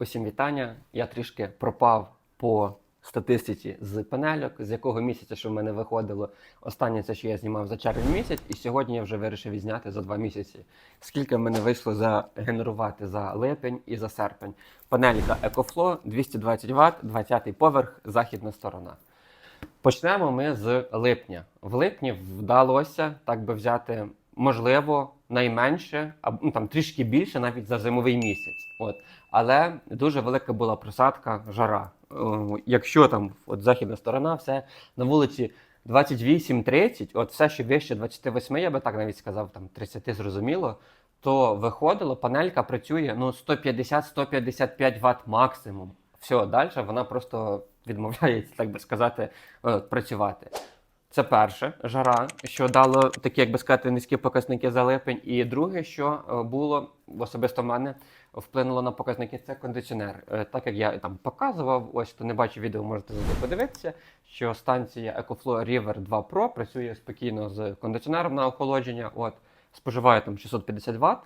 Усім вітання. Я трішки пропав по статистиці з панельок, з якого місяця, що в мене виходило. Останнє це, що я знімав за червень місяць, і сьогодні я вже вирішив відзняти за два місяці. Скільки в мене вийшло загенерувати за липень і за серпень. Панелька EcoFlow 220 Вт, 20-й поверх, західна сторона. Почнемо ми з липня. В липні вдалося так би взяти, можливо, найменше, або ну, там трішки більше, навіть за зимовий місяць. От. Але дуже велика була просадка, жара. Якщо там от західна сторона, все на вулиці 28-30, от все, що вище 28, я би так навіть сказав, там 30 зрозуміло, то виходило, панелька працює ну 150-155 Вт максимум. Все, далі вона просто відмовляється, так би сказати, е, працювати. Це перше жара, що дало такі, як би сказати, низькі показники за липень. І друге, що е, було особисто в мене вплинуло на показники, це кондиціонер. Е, Так як я там показував, ось хто не бачив відео, можете подивитися, що станція EcoFlow River 2 Pro працює спокійно з кондиціонером на охолодження. От споживає там 650 Вт.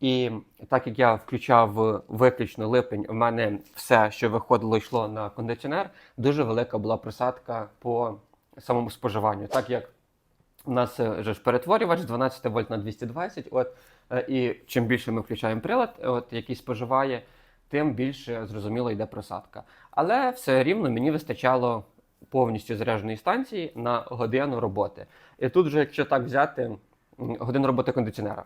І так як я включав виключно липень, у мене все, що виходило, йшло на кондиціонер. Дуже велика була просадка по самому споживанню. Так як у нас е, же ж перетворювач 12 вольт на 220, от, е, і чим більше ми включаємо прилад, от, який споживає, тим більше зрозуміло йде просадка. Але все рівно мені вистачало повністю зарядженої станції на годину роботи. І тут вже, якщо так взяти, годину роботи кондиціонера.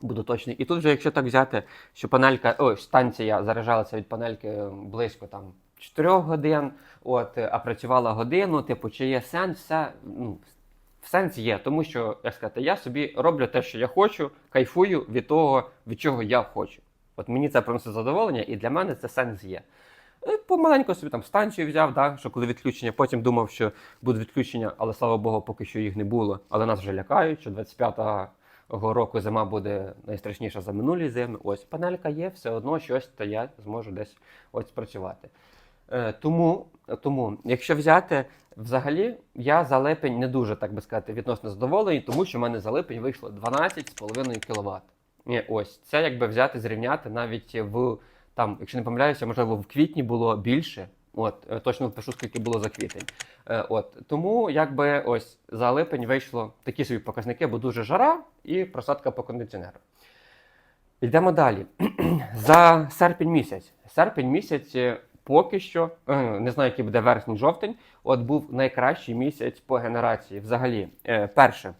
Буду точний. І тут вже, якщо так взяти, що панелька, ой, станція заряджалася від панельки близько там 4 годин, от, а працювала годину, типу, чи є сенс, все, ну, сенс є, тому що, як сказати, я собі роблю те, що я хочу, кайфую від того, від чого я хочу. От мені це приносить задоволення, і для мене це сенс є. Е, Помаленьку собі там станцію взяв, да, що коли відключення, потім думав, що буде відключення, але слава Богу, поки що їх не було. Але нас вже лякають, що 25-го року зима буде найстрашніша за минулі зими. Ось панелька є, все одно щось, то я зможу десь ось спрацювати. Е, Тому, тому, якщо взяти, взагалі, я за липень не дуже, так би сказати, відносно задоволений, тому що в мене за липень вийшло 12,5 кВт. Ось це якби взяти, зрівняти навіть в там, якщо не помиляюся, можливо, в квітні було більше. От, е, точно впишу, скільки було за квітень. Е, От, тому якби ось за липень вийшло такі собі показники, бо дуже жара і просадка по кондиціонеру. Йдемо далі. За серпень місяць. Серпень місяць поки що, е, не знаю, який буде вересень жовтень, от був найкращий місяць по генерації. Взагалі, Е, перше,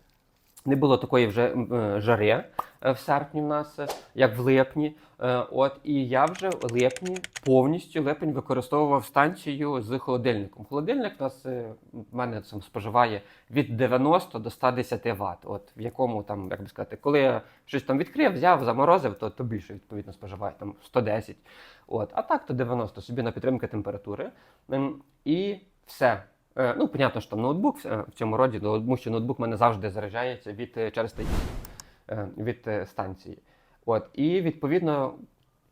не було такої вже е, жари е, в серпні в нас, е, як в липні. От і я вже в липні повністю липень використовував станцію з холодильником. Холодильник у нас в мене там споживає від 90 до 110 Вт. От в якому там, як би сказати, коли я щось там відкрив, взяв, заморозив, то, то більше відповідно споживає там 110. От, а так то 90 собі на підтримки температури. Ем, І все. Е, Ну, понятно, що там ноутбук е, в цьому роді, тому що ноутбук в мене завжди заряджається від е, через від станції. От, і відповідно,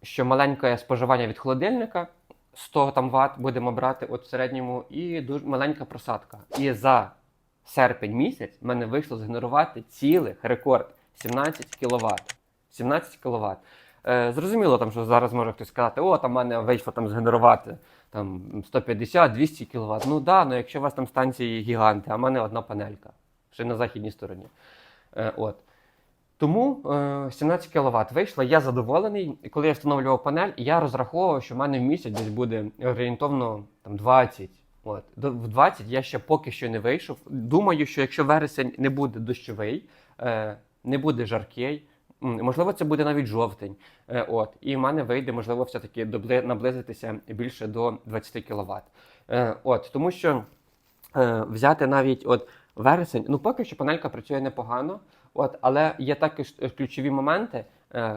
що маленьке споживання від холодильника, 100 там Вт будемо брати от в середньому, і дуже маленька просадка. І за серпень місяць в мене вийшло згенерувати цілих рекорд 17 кВт. 17 кВт. Е, зрозуміло, там, що зараз може хтось сказати, о, там в мене вийшло там згенерувати там 150-200 кВт. Ну да, ну якщо у вас там станції гіганти, а в мене одна панелька, ще на західній стороні. Е, от. Тому е, 17 кВт вийшло, я задоволений. І коли я встановлював панель, я розраховував, що в мене в місяць десь буде орієнтовно там, 20. От. В 20 я ще поки що не вийшов. Думаю, що якщо вересень не буде дощовий, е, не буде жаркий, можливо, це буде навіть жовтень. Е, от. І в мене вийде, можливо, все-таки наблизитися більше до 20 кВт. Е, от. Тому що е, взяти навіть от вересень, ну поки що панелька працює непогано, от, але є також ключові моменти.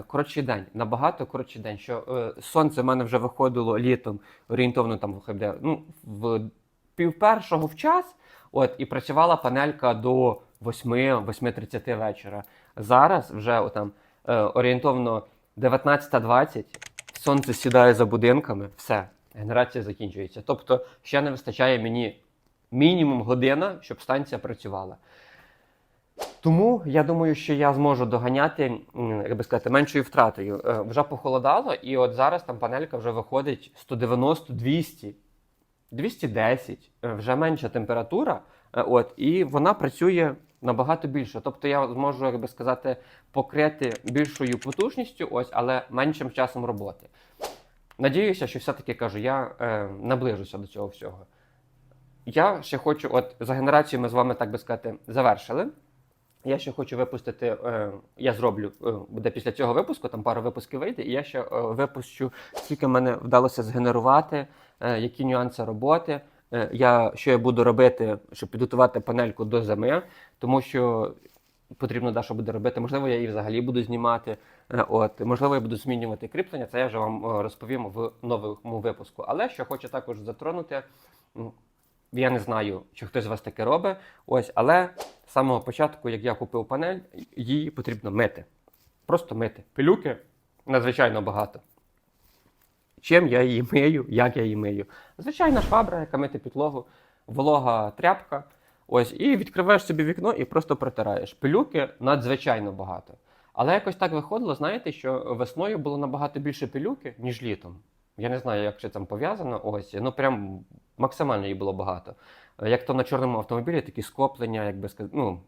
Коротший день, набагато коротший день. Що сонце в мене вже виходило літом орієнтовно там ну, в пів першого в час, от, і працювала панелька до 8-8.30 вечора. Зараз вже там, е, орієнтовно 19.20, сонце сідає за будинками, все, генерація закінчується. Тобто ще не вистачає мені мінімум година, щоб станція працювала. Тому я думаю, що я зможу доганяти, як би сказати, меншою втратою. Е, Вже похолодало, і от зараз там панелька вже виходить 190, 200, 210, е, вже менша температура. е, От, і вона працює набагато більше. Тобто я зможу, як би сказати, покрити більшою потужністю, ось, але меншим часом роботи. Надіюся, що все-таки кажу, я е, наближуся до цього всього. Я ще хочу, от за генерацію ми з вами, так би сказати, завершили. Я ще хочу випустити, е, я зроблю, е, буде після цього випуску, там пару випусків вийде, і я ще е, випущу, скільки мене вдалося згенерувати, е, які нюанси роботи. Е, я, що я буду робити, щоб підготувати панельку до зими, тому що потрібно да, що буде робити. Можливо, я її взагалі буду знімати. Е, От, можливо, я буду змінювати кріплення. Це я вже вам е, розповім в новому випуску. Але що хочу також затронути, я не знаю, чи хтось з вас таке робить. Ось, але з самого початку, як я купив панель, її потрібно мити. Просто мити. Пилюки надзвичайно багато. Чим я її мию, як я її мию. Звичайна швабра, яка мити підлогу, волога тряпка. Ось, і відкриваєш собі вікно і просто протираєш. Пилюки надзвичайно багато. Але якось так виходило, знаєте, що весною було набагато більше пилюки, ніж літом. Я не знаю, як це там пов'язано. Ось, ну прям максимально її було багато. Як то на чорному автомобілі, такі скоплення, як би сказати, ну,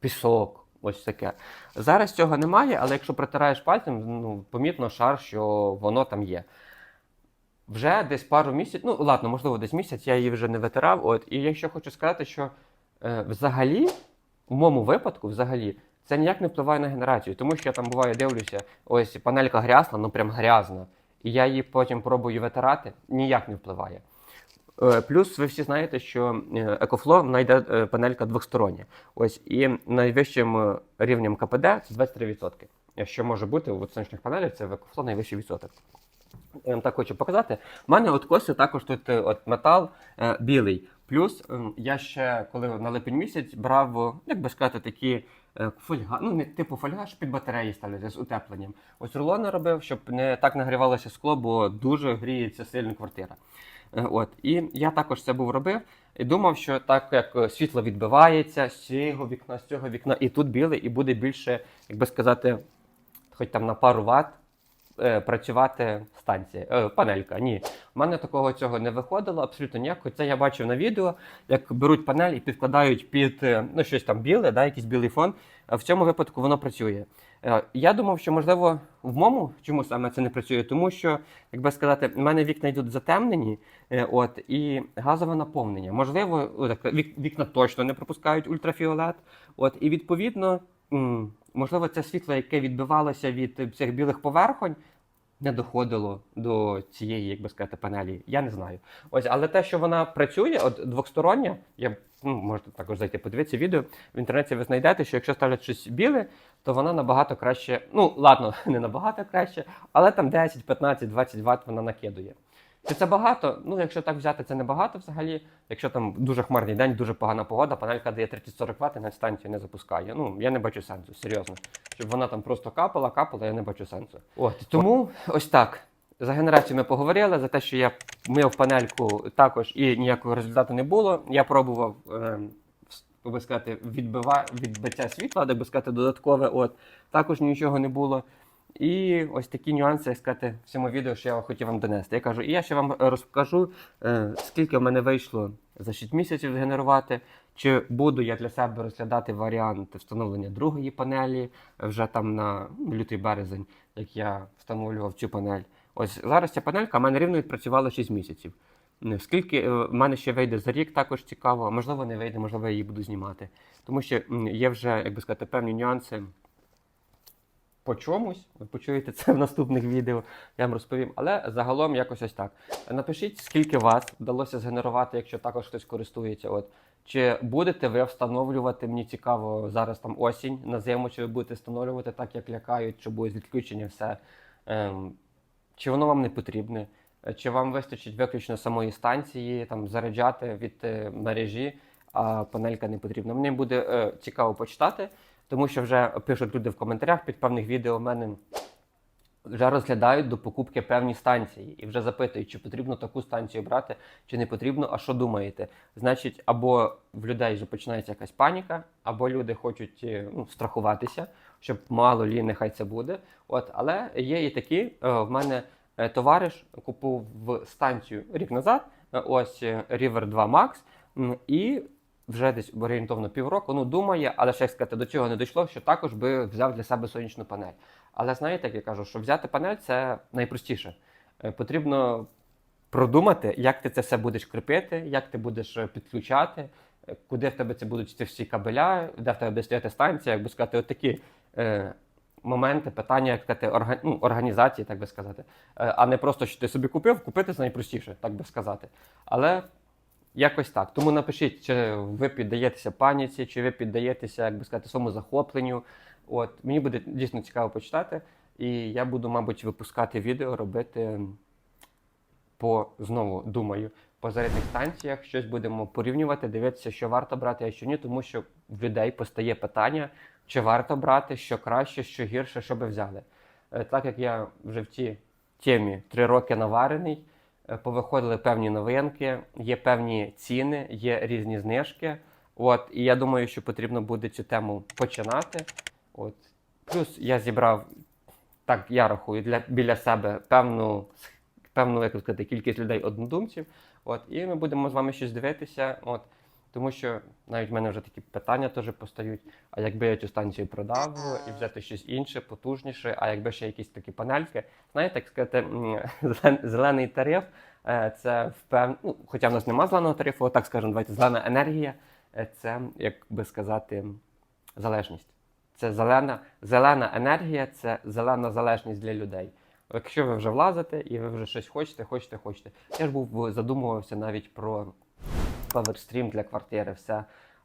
пісок, ось таке. Зараз цього немає, але якщо протираєш пальцем, ну, помітно шар, що воно там є. Вже десь пару місяців, ну ладно, можливо, десь місяць, я її вже не витирав. От, і я ще хочу сказати, що е, взагалі, в моєму випадку, взагалі, це ніяк не впливає на генерацію, тому що я там буває дивлюся, ось панелька грязна, ну прям грязна. І я її потім пробую витирати, ніяк не впливає. Е, Плюс ви всі знаєте, що екофло EcoFlow вона йде е, панелька двостороння. Ось і найвищим е, рівнем КПД це 23%. Що може бути у сонячних панелях, це в екофло найвищий відсоток. Я вам так хочу показати. У мене от косі також тут от метал е, білий. Плюс ем, я ще коли на липень місяць брав, е, як би сказати, такі е, фольга, ну не типу фольга, що під батареї ставлять з утепленням. Ось рулони робив, щоб не так нагрівалося скло, бо дуже гріється сильно квартира. Е, От і я також це був робив і думав, що так як е, світло відбивається з цього вікна, з цього вікна, і тут біле, і буде більше, як би сказати, хоч там на пару ватт е, працювати станція, е, панелька. Ні, в мене такого цього не виходило абсолютно ніяк. Хоча я бачив на відео, як беруть панель і підкладають під е, ну, щось там біле, да, якийсь білий фон. В цьому випадку воно працює. Е, Я думав, що можливо в моєму чому саме це не працює, тому що, як би сказати, в мене вікна йдуть затемнені, е, от і газове наповнення. Можливо, так, вік- вікна точно не пропускають ультрафіолет. От і відповідно, можливо, це світло, яке відбивалося від е, цих білих поверхонь, не доходило до цієї, як би сказати, панелі. Я не знаю. Ось, але те, що вона працює, от двостороння, я ну, можете також зайти подивитися відео. В інтернеті ви знайдете, що якщо ставлять щось біле, то вона набагато краще. Ну, ладно, не набагато краще, але там 10, 15, 20 Вт вона накидує. Чи це багато? Ну, якщо так взяти, це не багато взагалі. Якщо там дуже хмарний день, дуже погана погода, панелька дає 30-40 Вт і на станцію не запускає. Ну, я не бачу сенсу, серйозно. Щоб вона там просто капала, капала, я не бачу сенсу. От тому ось так. За генерацію ми поговорили, за те, що я мив панельку також і ніякого результату не було. Я пробував, е, би сказати, відбива, відбиття світла, так би сказати, додаткове. От також нічого не було. І ось такі нюанси, як сказати, в цьому відео, що я хотів вам донести. Я кажу, і я ще вам розкажу, е, скільки в мене вийшло за 6 місяців згенерувати. Чи буду я для себе розглядати варіант встановлення другої панелі вже там на лютий березень, як я встановлював цю панель. Ось зараз ця панелька в мене рівно відпрацювала 6 місяців. Е, Скільки е, в мене ще вийде за рік, також цікаво, можливо не вийде, можливо, я її буду знімати. Тому що є вже, як би сказати, певні нюанси по чомусь. Ви почуєте це в наступних відео, я вам розповім. Але загалом якось ось так. Напишіть, скільки вас вдалося згенерувати, якщо також хтось користується. От. Чи будете ви встановлювати, мені цікаво, зараз там осінь на зиму, чи ви будете встановлювати так, як лякають, чи буде відключення все. Ем, чи воно вам не потрібне? Чи вам вистачить виключно самої станції, там заряджати від е, мережі, а панелька не потрібна? Мені буде е, цікаво почитати, тому що вже пишуть люди в коментарях під певних відео в мене вже розглядають до покупки певні станції і вже запитують, чи потрібно таку станцію брати, чи не потрібно, а що думаєте? Значить, або в людей вже починається якась паніка, або люди хочуть е, ну, страхуватися, щоб мало лі, нехай це буде. От, але є і такі. е, В мене е, товариш купив станцію рік назад. Ось River 2 Max. І вже десь орієнтовно півроку, ну думає, але ще як сказати, до цього не дійшло, що також би взяв для себе сонячну панель. Але знаєте, як я кажу, що взяти панель це найпростіше. Е, Потрібно продумати, як ти це все будеш кріпити, як ти будеш е, підключати, е, куди в тебе це будуть ці всі кабеля, де в тебе буде стояти станція, як би сказати, отакі е, моменти, питання, як сказати, орга, ну, організації, так би сказати. А не просто, що ти собі купив, купити це найпростіше, так би сказати. Але Якось так. Тому напишіть, чи ви піддаєтеся паніці, чи ви піддаєтеся, як би сказати, своєму захопленню. От мені буде дійсно цікаво почитати, і я буду, мабуть, випускати відео, робити по знову думаю, по зарядних станціях щось будемо порівнювати, дивитися, що варто брати, а що ні, тому що в людей постає питання, чи варто брати, що краще, що гірше, що би взяли. Е, Так як я вже в цій темі три роки наварений. Е, повиходили певні новинки, є певні ціни, є різні знижки. От, і я думаю, що потрібно буде цю тему починати. От. Плюс я зібрав, так я рахую, для, біля себе певну, певну як сказати, кількість людей однодумців. От, і ми будемо з вами щось дивитися. От, тому що навіть в мене вже такі питання теж постають. А якби я цю станцію продав і взяти щось інше, потужніше, а якби ще якісь такі панельки, знаєте, як сказати, зелений тариф е, це впев... ну, хоча в нас немає зеленого тарифу, так скажемо, давайте зелена енергія е, це, як би сказати, залежність. Це зелена, зелена енергія, це зелена залежність для людей. Якщо ви вже влазите і ви вже щось хочете, хочете, хочете. Я ж був задумувався навіть про PowerStream для квартири, все.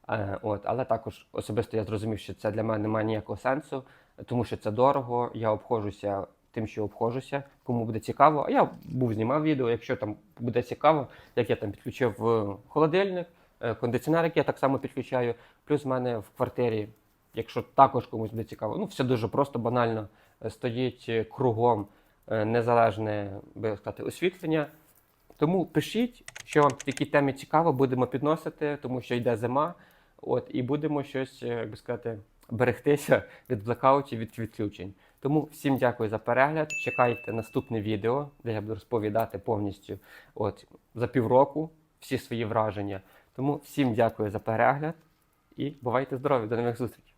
Е, От, але також особисто я зрозумів, що це для мене немає ніякого сенсу, тому що це дорого. Я обходжуся тим, що обходжуся. Кому буде цікаво. А я був знімав відео. Якщо там буде цікаво, як я там підключив е, холодильник, е, кондиціонер, який я так само підключаю. Плюс в мене в квартирі, якщо також комусь буде цікаво, ну все дуже просто, банально. Стоїть кругом незалежне би сказати, освітлення. Тому пишіть, що вам в такій цікаво, будемо підносити, тому що йде зима. От, і будемо щось, е, як би сказати, берегтися від блекаутів, від відключень. Тому всім дякую за перегляд. Чекайте наступне відео, де я буду розповідати повністю от, за півроку всі свої враження. Тому всім дякую за перегляд і бувайте здорові, до нових зустрічей!